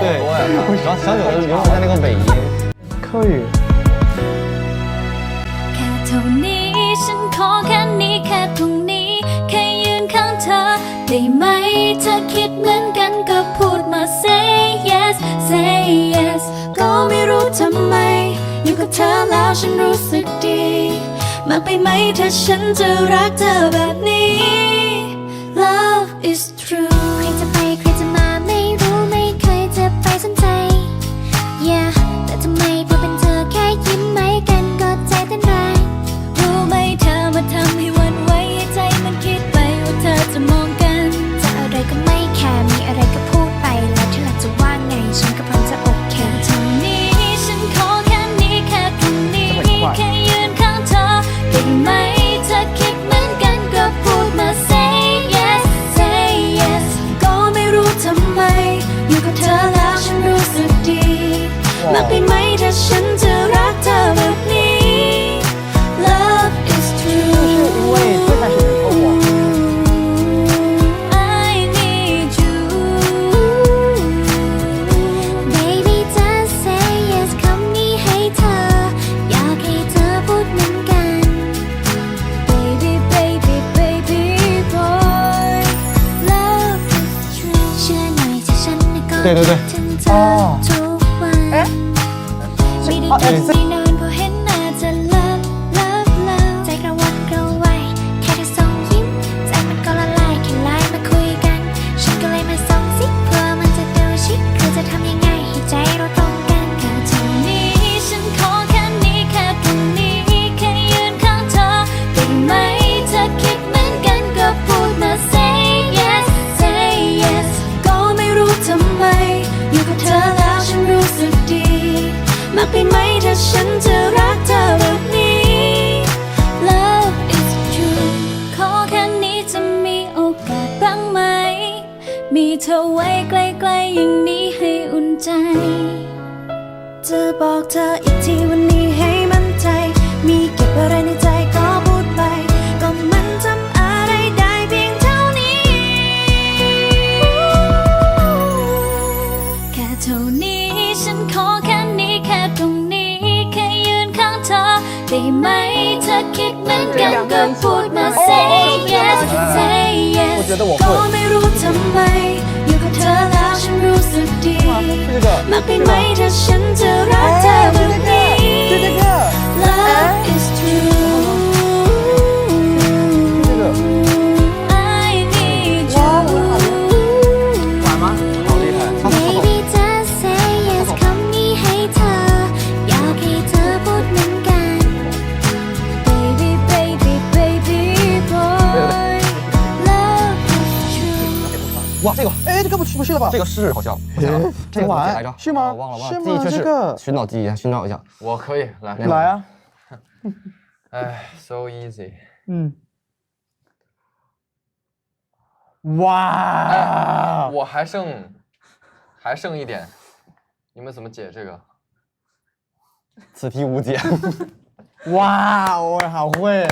对，然后小九就留守在那个尾音。口语。แค่เท่านี้ฉันขอแค่นี้แค่ตรงนี้ แค่ยืนข้างเธอได้ไหมเธอคิดเหมือนกันก็พูดมา say yes say yes ก็ไม่รู้ทำไม อยู่กับเธอแล้วฉันรู้สึกดี มากไปไหมถ้าฉันจะรักเธอแบบนี้ love is 对对对，哦，哎，哦，哎，这。 ฉันจะรักเธอแบบนี้ Love is true ขอแค่นี้จะมีโอกาสบ้างไหม มีเธอไว้ใกล้ๆอย่างนี้ให้อุ่นใจ จะบอกเธออีกทีวันนี้ ได้ไหมเธอคิดเหมือนกันก็พูดมา say yes say yes ก็ไม่รู้ทำไม อยู่กับเธอแล้วฉันรู้สึกดีมากไปไหมถ้าฉันจะ 哇这个哎这个不去不去了吧？这个是好像不行这个怎么来着。是吗我忘了忘了。这个寻找记忆寻找一下。我可以来。来啊。哎 so easy 嗯。哇。我还剩还剩一点。你们怎么解这个？此题无解。哇我好会。